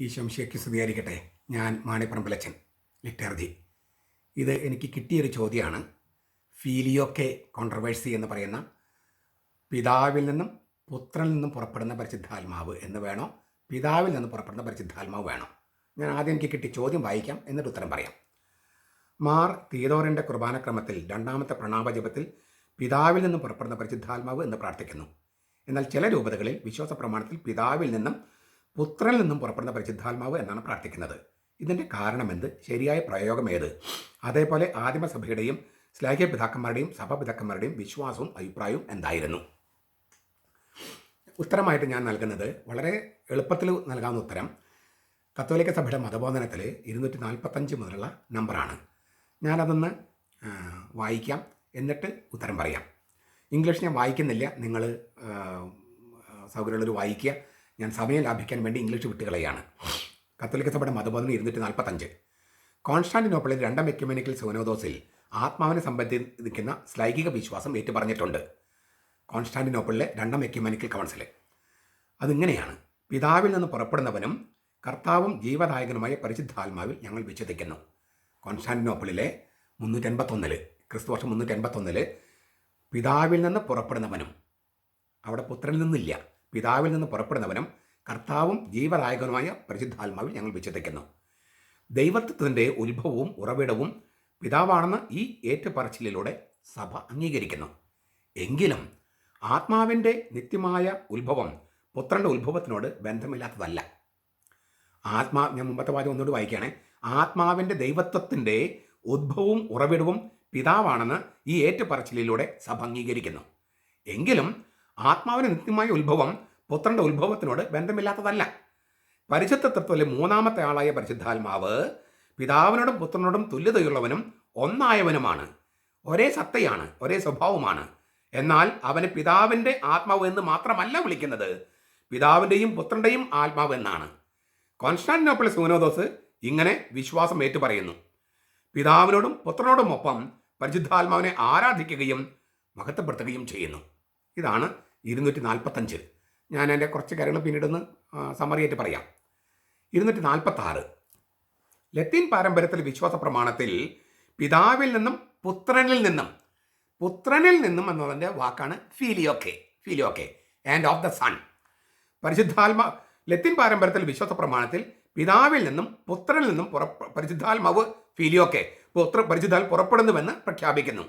ഈ ശംശയ്ക്ക് സ്തുതിയായിരിക്കട്ടെ. ഞാൻ മാണിപ്പറമ്പലച്ചൻ ലിറ്റർജി. ഇത് എനിക്ക് കിട്ടിയൊരു ചോദ്യമാണ്. ഫീലിയോക്കെ കോൺട്രവേഴ്സി എന്ന് പറയുന്ന പിതാവിൽ നിന്നും പുത്രനിൽ നിന്നും പുറപ്പെടുന്ന പരിശുദ്ധാത്മാവ് എന്ന് വേണോ? പിതാവിൽ നിന്നും പുറപ്പെടുന്ന പരിശുദ്ധാത്മാവ് വേണോ? ഞാൻ ആദ്യം എനിക്ക് കിട്ടിയ ചോദ്യം വായിക്കാം എന്നിട്ട് ഉത്തരം പറയാം. മാർ തീതോറിന്റെ കുർബാനക്രമത്തിൽ രണ്ടാമത്തെ പ്രണാമജപത്തിൽ പിതാവിൽ നിന്നും പുറപ്പെടുന്ന പരിശുദ്ധാത്മാവ് എന്ന് പ്രാർത്ഥിക്കുന്നു. എന്നാൽ ചില രൂപതകളിൽ വിശ്വാസ പ്രമാണത്തിൽ പിതാവിൽ നിന്നും പുത്രനിൽ നിന്നും പുറപ്പെടുന്ന പരിശുദ്ധാത്മാവ് എന്നാണ് പ്രാർത്ഥിക്കുന്നത്. ഇതിന്റെ കാരണമെന്ത്? ശരിയായ പ്രയോഗം ഏത് അതേപോലെ ആദിമസഭയുടെയും ശ്ലാഘ്യ പിതാക്കന്മാരുടെയും സഭാപിതാക്കന്മാരുടെയും വിശ്വാസവും അഭിപ്രായവും എന്തായിരുന്നു? ഉത്തരമായിട്ട് ഞാൻ നൽകുന്നത് വളരെ എളുപ്പത്തിൽ നൽകാവുന്ന ഉത്തരം കത്തോലിക്ക സഭയുടെ മതബോധനത്തിൽ ഇരുന്നൂറ്റി നാൽപ്പത്തഞ്ച് മുതലുള്ള നമ്പറാണ്. ഞാനതൊന്ന് വായിക്കാം എന്നിട്ട് ഉത്തരം പറയാം. ഇംഗ്ലീഷ് ഞാൻ വായിക്കുന്നില്ല. നിങ്ങൾ സൗകര്യമുള്ളവർ വായിക്കുക. ഞാൻ സമയം ലാഭിക്കാൻ വേണ്ടി ഇംഗ്ലീഷ് വിട്ടുകളയാണ് കത്തോലിക്ക സഭയുടെ മതബോധന ഇരുന്നൂറ്റി നാൽപ്പത്തഞ്ച് കോൺസ്റ്റാന്റിനോപ്പിളിൽ രണ്ടാം എക്യുമെനിക്കൽ സോനോദോസിൽ ആത്മാവിനെ സംബന്ധിക്കുന്ന ശ്ലൈകിക വിശ്വാസം ഏറ്റുപറഞ്ഞിട്ടുണ്ട്. കോൺസ്റ്റാന്റിനോപ്പിളിലെ രണ്ടാം എക്യുമെനിക്കൽ കൗൺസിൽ. അതിങ്ങനെയാണ്. പിതാവിൽ നിന്ന് പുറപ്പെടുന്നവനും കർത്താവും ജീവദായകനുമായ പരിശുദ്ധാത്മാവിൽ ഞങ്ങൾ വിശ്വസിക്കുന്നു. കോൺസ്റ്റാന്റിനോപ്പിളിലെ ക്രിസ്തുവർഷം മുന്നൂറ്റി എൺപത്തൊന്നിൽ പിതാവിൽ നിന്ന് പുറപ്പെടുന്നവനും അവിടെ പുത്രനിൽ നിന്നില്ല. പിതാവിൽ നിന്ന് പുറപ്പെടുന്നവനും കർത്താവും ജീവനായകനുമായ പരിശുദ്ധാത്മാവിൽ ഞങ്ങൾ വിശ്വസിക്കുന്നു. ദൈവത്വത്തിന്റെ ഉത്ഭവവും ഉറവിടവും പിതാവാണെന്ന് ഈ ഏറ്റുപറച്ചിലൂടെ സഭ അംഗീകരിക്കുന്നു. എങ്കിലും ആത്മാവിന്റെ നിത്യമായ ഉത്ഭവം പുത്രന്റെ ഉത്ഭവത്തിനോട് ബന്ധമില്ലാത്തതല്ല. ആത്മാ ഞാൻ മുമ്പത്തെ വാചകം ഒന്നുകൂടി വായിക്കുകയാണെ. ആത്മാവിന്റെ ദൈവത്വത്തിന്റെ ഉദ്ഭവവും ഉറവിടവും പിതാവാണെന്ന് ഈ ഏറ്റുപറച്ചിലൂടെ സഭ അംഗീകരിക്കുന്നു. എങ്കിലും ആത്മാവിന്റെ നിത്യമായ ഉത്ഭവം പുത്രന്റെ ഉത്ഭവത്തിനോട് ബന്ധമില്ലാത്തതല്ല. പരിശുദ്ധ തത്വത്തിലെ മൂന്നാമത്തെ ആളായ പരിശുദ്ധാത്മാവ് പിതാവിനോടും പുത്രനോടും തുല്യതയുള്ളവനും ഒന്നായവനുമാണ്. ഒരേ സത്തയാണ് ഒരേ സ്വഭാവമാണ് എന്നാൽ അവന് പിതാവിന്റെ ആത്മാവ് എന്ന് മാത്രമല്ല വിളിക്കുന്നത്. പിതാവിന്റെയും പുത്രന്റെയും ആത്മാവ് എന്നാണ്. കോൺസ്റ്റാന്റിനോപ്പിൾ സൂനോദോസ് ഇങ്ങനെ വിശ്വാസം ഏറ്റുപറയുന്നു. പിതാവിനോടും പുത്രനോടും ഒപ്പം പരിശുദ്ധാത്മാവിനെ ആരാധിക്കുകയും മഹത്വപ്പെടുത്തുകയും ചെയ്യുന്നു. ഇതാണ് ഇരുന്നൂറ്റി നാൽപ്പത്തഞ്ച് ഞാൻ എന്റെ കുറച്ച് കാര്യങ്ങൾ പിന്നീടൊന്ന് സമറിയായിട്ട് പറയാം. ഇരുന്നൂറ്റി നാൽപ്പത്തി ആറ് ലത്തീൻ പാരമ്പര്യത്തിൽ വിശ്വാസ പ്രമാണത്തിൽ പിതാവിൽ നിന്നും പുത്രനിൽ നിന്നും പുത്രനിൽ നിന്നും എന്നതിന്റെ വാക്കാണ് ഫീലിയോക്കെ ഫീലിയോക്കെ ആൻഡ് ഓഫ് ദ സൺ പരിശുദ്ധാത്മ ലത്തീൻ പാരമ്പര്യത്തിൽ വിശ്വാസ പ്രമാണത്തിൽ പിതാവിൽ നിന്നും പുത്രനിൽ നിന്നും പുറ പരിശുദ്ധാത്മാവ് ഫീലിയോക്കെ പുത്ര പരിശുദ്ധാൽ പുറപ്പെടുന്നുവെന്ന് പ്രഖ്യാപിക്കുന്നു.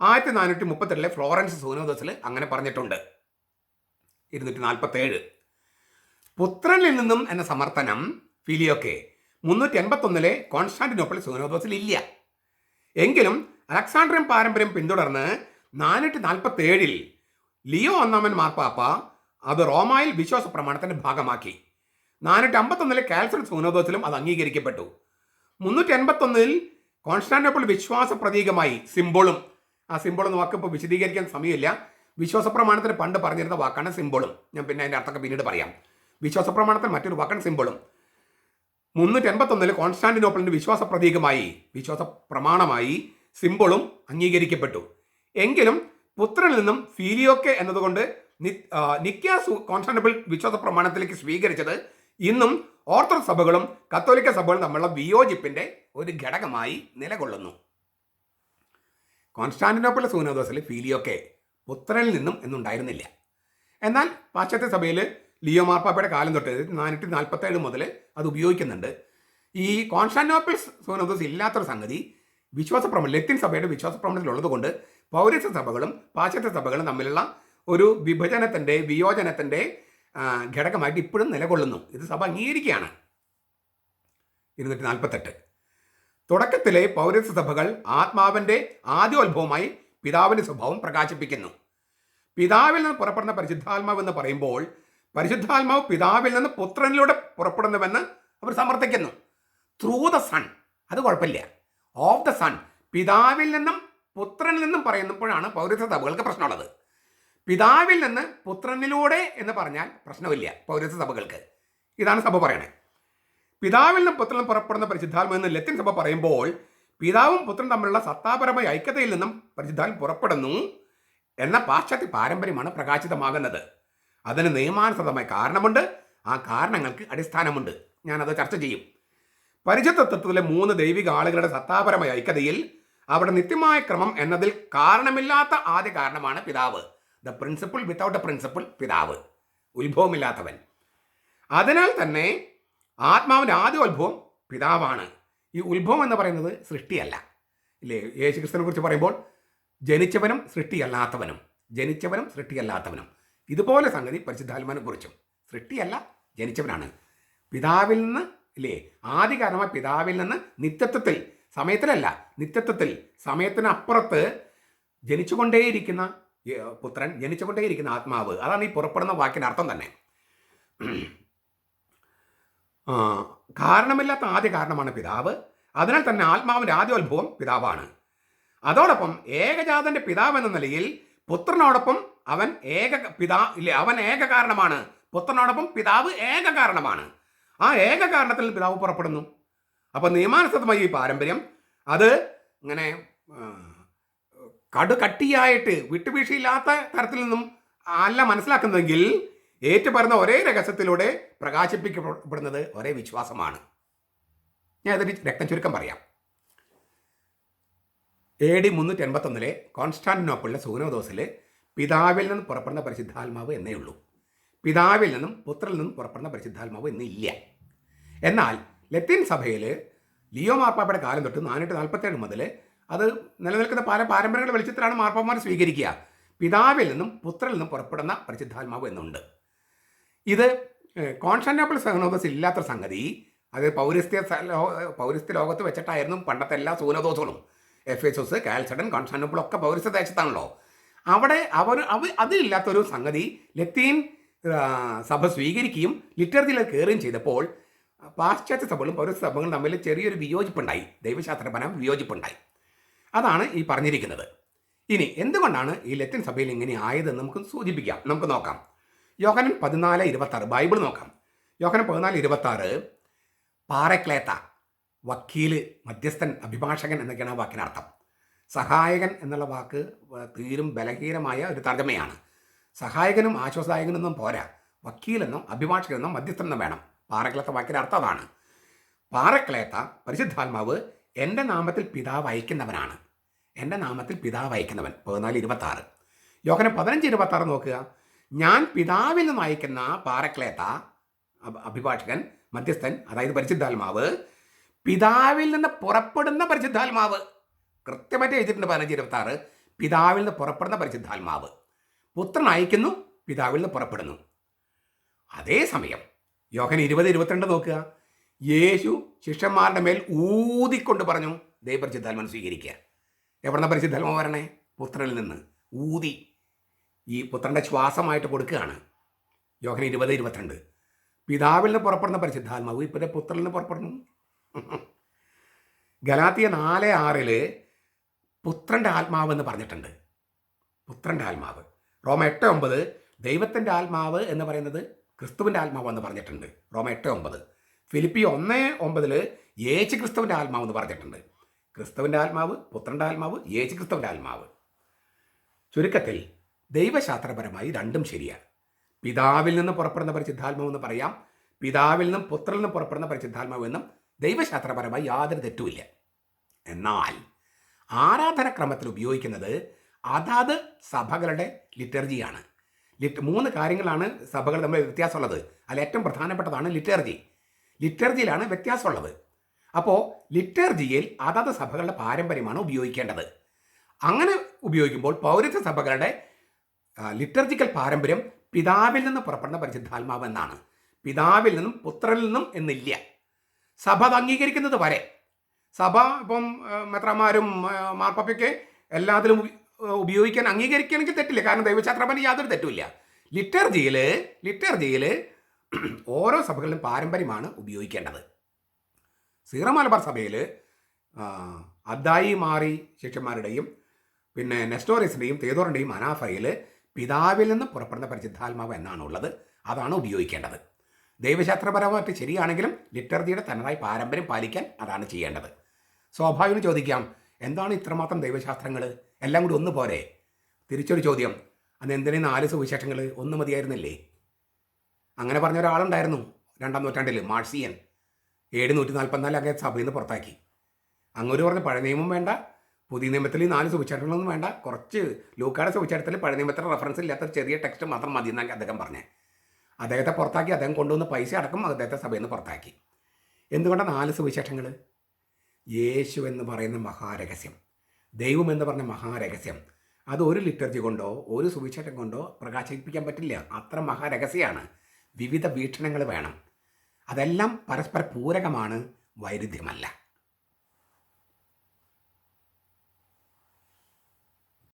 ആയിരത്തി നാനൂറ്റി മുപ്പത്തെട്ടിലെ ഫ്ലോറൻസ് സൂനോദസിൽ അങ്ങനെ പറഞ്ഞിട്ടുണ്ട്. ഇരുന്നൂറ്റി നാൽപ്പത്തേഴ് പുത്രനിൽ നിന്നും എന്ന സമർത്ഥനം ഫിലിയോക്കെ മുന്നൂറ്റി എൺപത്തൊന്നിലെ കോൺസ്റ്റാന്റിനോപ്പിൾ സുനോദോസിൽ ഇല്ല എങ്കിലും അലക്സാണ്ട്രിയൻ പാരമ്പര്യം പിന്തുടർന്ന് നാനൂറ്റി നാൽപ്പത്തി ഏഴിൽ ലിയോ ഒന്നാമൻ മാർപ്പാപ്പ അത് റോമായിൽ വിശ്വാസ പ്രമാണത്തിന്റെ ഭാഗമാക്കി. നാനൂറ്റി അമ്പത്തൊന്നിലെ കാൽസൺ സുനോദോസിലും അത് അംഗീകരിക്കപ്പെട്ടു. മുന്നൂറ്റി എൺപത്തൊന്നിൽ കോൺസ്റ്റാന്റിനോപ്പിൾ വിശ്വാസ പ്രതീകമായി സിംബോളും ആ സിംബോൾ എന്ന് വാക്ക് ഇപ്പോൾ വിശദീകരിക്കാൻ സമയമില്ല. വിശ്വാസ പ്രമാണത്തിന് പണ്ട് പറഞ്ഞിരുന്ന വാക്കാണ് സിംബോളും ഞാൻ പിന്നെ അതിന്റെ അർത്ഥമൊക്കെ പിന്നീട് പറയാം. വിശ്വാസ പ്രമാണത്തിന് മറ്റൊരു വാക്കാണ് സിംബോളും മുന്നൂറ്റി എൺപത്തൊന്നിൽ കോൺസ്റ്റാന്റിനോപ്പിളിന്റെ വിശ്വാസ പ്രതീകമായി വിശ്വാസ പ്രമാണമായി സിംബോളും അംഗീകരിക്കപ്പെട്ടു. എങ്കിലും പുത്രനിൽ നിന്നും ഫീലിയോക്കെ എന്നതുകൊണ്ട് നി- ആ, നിക്യ കോൺസ്റ്റാന്റിനോപ്പിൾ വിശ്വാസ പ്രമാണത്തിലേക്ക് സ്വീകരിച്ചത് ഇന്നും ഓർത്തഡോക്സ് സഭകളും കത്തോലിക്ക സഭകളും തമ്മിലുള്ള വിയോജിപ്പിന്റെ ഒരു ഘടകമായി നിലകൊള്ളുന്നു. കോൺസ്റ്റാന്റിനോപ്പിൾ സൂനോദോസിൽ ഫീലിയോക്കെ പുത്രനിൽ നിന്നും എന്നുണ്ടായിരുന്നില്ല. എന്നാൽ പാശ്ചാത്യ സഭയിൽ ലിയോ മാർപ്പാപ്പയുടെ കാലം തൊട്ട് നാനൂറ്റി നാൽപ്പത്തി ഏഴ് മുതൽ അത് ഉപയോഗിക്കുന്നുണ്ട്. ഈ കോൺസ്റ്റാന്റിനോപ്പിൾ സോനോദോസ് ഇല്ലാത്തൊരു സംഗതി വിശ്വാസ പ്രമാണം ലത്തിൻ സഭയുടെ വിശ്വാസ പ്രമാണത്തിലുള്ളത് കൊണ്ട് പൗരസ്യ സഭകളും പാശ്ചാത്യ സഭകളും തമ്മിലുള്ള ഒരു വിഭജനത്തിന്റെ വിയോജനത്തിന്റെ ഘടകമായിട്ട് ഇപ്പോഴും നിലകൊള്ളുന്നു. ഇത് സഭ അംഗീകരിക്കുകയാണ്. ഇരുന്നൂറ്റി നാൽപ്പത്തെട്ട്. തുടക്കത്തിലെ പൗരസ്യ സഭകൾ ആത്മാവിന്റെ ആദ്യോത്ഭവമായി പിതാവിന്റെ സ്വഭാവം പ്രകാശിപ്പിക്കുന്നു. പിതാവിൽ നിന്ന് പുറപ്പെടുന്ന പരിശുദ്ധാത്മാവ് എന്ന് പറയുമ്പോൾ പരിശുദ്ധാത്മാവ് പിതാവിൽ നിന്ന് പുത്രനിലൂടെ പുറപ്പെടുന്നുവെന്ന് അവർ സമർത്ഥിക്കുന്നു. ത്രൂ ദ സൺ അത് കുഴപ്പമില്ല. ഓഫ് ദ സൺ പിതാവിൽ നിന്നും പുത്രനിൽ നിന്നും പറയുന്നപ്പോഴാണ് പൗരത്വ സഭകൾക്ക് പ്രശ്നമുള്ളത്. പിതാവിൽ നിന്ന് പുത്രനിലൂടെ എന്ന് പറഞ്ഞാൽ പ്രശ്നമില്ല പൗരത്വ സഭകൾക്ക്. ഇതാണ് സഭ പറയണേ. പിതാവിൽ നിന്നും പുത്രൻ പുറപ്പെടുന്ന പരിശുദ്ധാത്മ എന്ന് ലത്തിൻ സഭ പറയുമ്പോൾ പിതാവും പുത്രൻ തമ്മിലുള്ള സത്താപരമായ ഐക്യതയിൽ നിന്നും പരിശുദ്ധാൽ പുറപ്പെടുന്നു എന്ന പാശ്ചാത്യ പാരമ്പര്യമാണ് പ്രകാശിതമാകുന്നത്. അതിന് നിയമാനുസൃതമായ കാരണമുണ്ട്. ആ കാരണങ്ങൾക്ക് അടിസ്ഥാനമുണ്ട്. ഞാനത് ചർച്ച ചെയ്യും. പരിശുദ്ധത്വത്തിലെ മൂന്ന് ദൈവിക ആളുകളുടെ സത്താപരമായ ഐക്യതയിൽ അവിടെ നിത്യമായ ക്രമം എന്നതിൽ കാരണമില്ലാത്ത ആദ്യ കാരണമാണ് പിതാവ്. The principle without a principle പിതാവ്. ഉത്ഭവമില്ലാത്തവൻ. അതിനാൽ തന്നെ ആത്മാവിന്റെ ആദ്യ ഉത്ഭവം പിതാവാണ്. ഈ ഉത്ഭവം എന്ന് പറയുന്നത് സൃഷ്ടിയല്ല. ഇല്ലേ? യേശുക്രിസ്തനെ കുറിച്ച് പറയുമ്പോൾ ജനിച്ചവനും സൃഷ്ടിയല്ലാത്തവനും ജനിച്ചവനും സൃഷ്ടിയല്ലാത്തവനും. ഇതുപോലെ സംഗതി പരിശുദ്ധാത്മാവിനെ കുറിച്ചും സൃഷ്ടിയല്ല ജനിച്ചവനാണ്. പിതാവിൽ നിന്ന് ഇല്ലേ? ആദ്യ കാരണമായ പിതാവിൽ നിന്ന് നിത്യത്വത്തിൽ സമയത്തിലല്ല നിത്യത്വത്തിൽ സമയത്തിനപ്പുറത്ത് ജനിച്ചുകൊണ്ടേയിരിക്കുന്ന പുത്രൻ ജനിച്ചുകൊണ്ടേയിരിക്കുന്ന ആത്മാവ്. അതാണ് ഈ പുറപ്പെടുന്ന വാക്കിന് അർത്ഥം തന്നെ. കാരണമില്ലാത്ത ആദ്യ കാരണമാണ് പിതാവ്. അതിനാൽ തന്നെ ആത്മാവിന്റെ ആദ്യോത്ഭവം പിതാവാണ്. അതോടൊപ്പം ഏകജാതന്റെ പിതാവ് എന്ന നിലയിൽ പുത്രനോടൊപ്പം അവൻ ഏക പിതാ ഇല്ലേ അവൻ ഏക കാരണമാണ്. പുത്രനോടൊപ്പം പിതാവ് ഏക കാരണമാണ്. ആ ഏക കാരണത്തിൽ പിതാവ് പുറപ്പെടുന്നു. അപ്പോൾ നിയമാനുസൃതമായ ഈ പാരമ്പര്യം അത് ഇങ്ങനെ കടുകട്ടിയായിട്ട് വിട്ടുവീഴ്ചയില്ലാത്ത തരത്തിൽ നിന്നും അല്ല മനസ്സിലാക്കുന്നതെങ്കിൽ ഏറ്റുപറഞ്ഞ ഒരേ രഹസ്യത്തിലൂടെ പ്രകാശിപ്പിക്കപ്പെടുന്നത് ഒരേ വിശ്വാസമാണ്. ഞാൻ അതിന് രക്തം ചുരുക്കം പറയാം. എ ഡി മുന്നൂറ്റി എൺപത്തൊന്നിലെ കോൺസ്റ്റാന്റിനോപ്പിളിലെ സൂനോദോസിൽ പിതാവിൽ നിന്നും പുറപ്പെടുന്ന പരിശുദ്ധാത്മാവ് എന്നേ ഉള്ളൂ. പിതാവിൽ നിന്നും പുത്രനിൽ നിന്നും പുറപ്പെടുന്ന പരിശുദ്ധാത്മാവ് എന്നില്ല എന്നാൽ ലത്തീൻ സഭയിൽ ലിയോ മാർപ്പാപ്പയുടെ കാലം തൊട്ട് നാനൂറ്റി നാൽപ്പത്തേഴ് മുതൽ അത് നിലനിൽക്കുന്ന പല പാരമ്പര്യങ്ങളുടെ വെളിച്ചത്തിലാണ് മാർപ്പാപ്പമാർ സ്വീകരിക്കുക. പിതാവിൽ നിന്നും പുത്രനിൽ നിന്നും പുറപ്പെടുന്ന പരിശുദ്ധാത്മാവ് എന്നുണ്ട്. ഇത് കോൺസ്റ്റാന്റിനോപ്പിൾ സഹനോദസ് ഇല്ലാത്ത സംഗതി. അത് പൗരസ്ത്യ പൗരസ്ത്യ ലോകത്ത് വെച്ചിട്ടായിരുന്നു പണ്ടത്തെ എല്ലാ സൂനദോസുകളും. F S S Chalcedon Constantinople ഒക്കെ പൗരസ്ത്യ ദേശത്താണല്ലോ. അവിടെ അവർ അവ അതിലില്ലാത്തൊരു സംഗതി ലത്തീൻ സഭ സ്വീകരിക്കുകയും ലിറ്ററേച്ചറിൽ കയറുകയും ചെയ്തപ്പോൾ പാശ്ചാത്യ സഭകളും പൗരസ്ത്യ സഭകളും തമ്മിൽ ചെറിയൊരു വിയോജിപ്പുണ്ടായി. ദൈവശാസ്ത്രപരം വിയോജിപ്പുണ്ടായി. അതാണ് ഈ പറഞ്ഞിരിക്കുന്നത്. ഇനി എന്തുകൊണ്ടാണ് ഈ ലത്തീൻ സഭയിൽ ഇങ്ങനെ ആയതെന്ന് നമുക്ക് സൂചിപ്പിക്കാം. നമുക്ക് നോക്കാം. യോഹനൻ പതിനാല് ഇരുപത്തി ആറ് ബൈബിൾ നോക്കാം. യോഹനൻ പതിനാല് ഇരുപത്തി ആറ് പാറക്ലേത്ത വക്കീൽ മധ്യസ്ഥൻ അഭിഭാഷകൻ എന്നൊക്കെയാണ് ആ വാക്കിനർത്ഥം. സഹായകൻ എന്നുള്ള വാക്ക് തീരും ബലഹീനമായ ഒരു തർജമയാണ്. സഹായകനും ആശ്വാസദായകനൊന്നും പോരാ. വക്കീലെന്നും അഭിഭാഷകനെന്നും മധ്യസ്ഥനെന്നും വേണം. പാറക്ലേത്ത വാക്കിന്റെ അർത്ഥം അതാണ്. പാറക്ലേത്ത പരിശുദ്ധാത്മാവ് എന്റെ നാമത്തിൽ പിതാവ് അയക്കുന്നവനാണ്. എന്റെ നാമത്തിൽ പിതാവ് അയക്കുന്നവൻ. പതിനാല് ഇരുപത്തി ആറ് യോഹന പതിനഞ്ച് ഇരുപത്തി ആറ് നോക്കുക. ഞാൻ പിതാവിൽ നിന്ന് അയക്കുന്ന പാറക്ലേത്ത അഭിഭാഷകൻ മധ്യസ്ഥൻ അതായത് പരിശുദ്ധാത്മാവ് പിതാവിൽ നിന്ന് പുറപ്പെടുന്ന പരിശുദ്ധാത്മാവ്. കൃത്യമായിട്ട് എഴുതിയിട്ടുണ്ട് പതിനഞ്ച് ഇരുപത്തി ആറ് പിതാവിൽ നിന്ന് പുറപ്പെടുന്ന പരിശുദ്ധാത്മാവ്. പുത്രൻ അയക്കുന്നു പിതാവിൽ നിന്ന് പുറപ്പെടുന്നു. അതേസമയം യോഹൻ ഇരുപത് ഇരുപത്തിരണ്ട് നോക്കുക. യേശു ശിഷ്യന്മാരുടെ മേൽ ഊതിക്കൊണ്ട് പറഞ്ഞു ദൈവപരിശുദ്ധാത്മാവ് സ്വീകരിക്കുക. എവിടുന്ന പരിശുദ്ധാത്മാവ് വരണേ? പുത്രനിൽ നിന്ന്. ഊതി. ഈ പുത്രന്റെ ശ്വാസമായിട്ട് കൊടുക്കുകയാണ്. യോഹന ഇരുപത് ഇരുപത്തിരണ്ട്. പിതാവിൽ നിന്ന് പുറപ്പെടുന്ന പരിശുദ്ധാത്മാവ് ഇപ്പോഴത്തെ പുത്രനിൽ നിന്ന് പുറപ്പെടുന്നു. ഗലാത്തിയ നാല് ആറിൽ പുത്രന്റെ ആത്മാവ് എന്ന് പറഞ്ഞിട്ടുണ്ട്. പുത്രന്റെ ആത്മാവ്. റോമ എട്ട് ഒമ്പത് ദൈവത്തിന്റെ ആത്മാവ് എന്ന് പറയുന്നത് ക്രിസ്തുവിന്റെ ആത്മാവ് എന്ന് പറഞ്ഞിട്ടുണ്ട്. റോമ എട്ട് ഒമ്പത്. ഫിലിപ്പി ഒന്ന് ഒമ്പതിൽ യേശു ക്രിസ്തുവിന്റെ ആത്മാവ് എന്ന് പറഞ്ഞിട്ടുണ്ട്. ക്രിസ്തുവിന്റെ ആത്മാവ് പുത്രന്റെ ആത്മാവ് യേശു ക്രിസ്തുവിന്റെ ആത്മാവ്. ചുരുക്കത്തിൽ ദൈവശാസ്ത്രപരമായി രണ്ടും ശരിയാണ്. പിതാവിൽ നിന്ന് പുറപ്പെടുന്ന പരിശുദ്ധാത്മാവ് എന്ന് പറയാം. പിതാവിൽ നിന്നും പുത്രനിൽ നിന്നും പുറപ്പെടുന്ന പരിശുദ്ധാത്മാവ് എന്നും ദൈവശാസ്ത്രപരമായി യാതൊരു തെറ്റുമില്ല എന്നാൽ ആരാധനക്രമത്തിൽ ഉപയോഗിക്കുന്നത് അതാത് സഭകളുടെ ലിറ്റർജിയാണ്. ലിറ്റ് മൂന്ന് കാര്യങ്ങളാണ് സഭകൾ തമ്മിൽ വ്യത്യാസമുള്ളത്. അതിൽ ഏറ്റവും പ്രധാനപ്പെട്ടതാണ് ലിറ്റർജി. ലിറ്റർജിയിലാണ് വ്യത്യാസമുള്ളത്. അപ്പോൾ ലിറ്റർജിയിൽ അതാത് സഭകളുടെ പാരമ്പര്യമാണ് ഉപയോഗിക്കേണ്ടത്. അങ്ങനെ ഉപയോഗിക്കുമ്പോൾ പൗരത്വ സഭകളുടെ ലിറ്റർജിക്കൽ പാരമ്പര്യം പിതാവിൽ നിന്ന് പുറപ്പെടുന്ന പരിശുദ്ധാത്മാവ് എന്നാണ്. പിതാവിൽ നിന്നും പുത്രനിൽ നിന്നും എന്നില്ല. സഭ അത് അംഗീകരിക്കുന്നത് വരെ. സഭ ഇപ്പം മെത്രമാരും മാർപ്പാപ്പയ്ക്ക് എല്ലാത്തിലും ഉപയോഗിക്കാൻ അംഗീകരിക്കണമെങ്കിൽ തെറ്റില്ല. കാരണം ദൈവശാസ്ത്രപരമായി യാതൊരു തെറ്റുമില്ല. ലിറ്റർജിയിൽ ലിറ്റർജിയിൽ ഓരോ സഭകളിലും പാരമ്പര്യമാണ് ഉപയോഗിക്കേണ്ടത്. സീറോ മലബാർ സഭയിൽ അദ്ദായി മാറി ശിഷ്യന്മാരുടെയും പിന്നെ നെസ്റ്റോറിസിന്റെയും തേതോറിന്റെയും അനാഫയിൽ പിതാവിൽ നിന്ന് പുറപ്പെടുന്ന പരിശുദ്ധാത്മാവ് എന്നാണ് ഉള്ളത് അതാണ് ഉപയോഗിക്കേണ്ടത്. ദൈവശാസ്ത്രപരമായിട്ട് ശരിയാണെങ്കിലും ലിറ്റർജിയുടെ തനതായ പാരമ്പര്യം പാലിക്കാൻ അതാണ് ചെയ്യേണ്ടത്. സ്വാഭാവികം ചോദിക്കാം എന്താണ് ഇത്രമാത്രം ദൈവശാസ്ത്രങ്ങൾ എല്ലാം കൂടി ഒന്ന് പോരെ. തിരിച്ചൊരു ചോദ്യം അന്ന് എന്തിനു നാല് സുവിശേഷങ്ങൾ ഒന്ന് മതിയായിരുന്നില്ലേ? അങ്ങനെ പറഞ്ഞ ഒരാളുണ്ടായിരുന്നു രണ്ടാം നൂറ്റാണ്ടിൽ മാർസിയൻ. ഏഴ് നൂറ്റി നാൽപ്പത്തിനാല് അങ്ങനെ സഭയിൽ നിന്ന് പുറത്താക്കി. അങ്ങോട്ട് പറഞ്ഞ പഴയ നിയമം വേണ്ട പുതിയ നിയമത്തിൽ ഈ നാല് സുവിശേഷങ്ങളൊന്നും വേണ്ട. കുറച്ച് ലൂക്കാട് സുവിശേഷത്തിൽ പഴയ നിയമത്തിൽ റെഫറൻസ് ഇല്ലാത്ത ചെറിയ ടെക്സ്റ്റ് മാത്രം മതി എന്നാണ് അദ്ദേഹം പറഞ്ഞത് അദ്ദേഹത്തെ പുറത്താക്കി അദ്ദേഹം കൊണ്ടുവന്ന പൈസ അടക്കം അദ്ദേഹത്തെ സഭയിൽ നിന്ന് പുറത്താക്കി. എന്തുകൊണ്ടാണ് നാല് സുവിശേഷങ്ങൾ യേശു എന്ന് പറയുന്ന മഹാരഹസ്യം ദൈവം എന്ന് പറഞ്ഞ മഹാരഹസ്യം അത് ഒരു ലിറ്റർജി കൊണ്ടോ ഒരു സുവിശേഷം കൊണ്ടോ പ്രകാശിപ്പിക്കാൻ പറ്റില്ല. അത്ര മഹാരഹസ്യമാണ് വിവിധ വീക്ഷണങ്ങൾ വേണം. അതെല്ലാം പരസ്പര പൂരകമാണ് വൈരുദ്ധ്യമല്ല.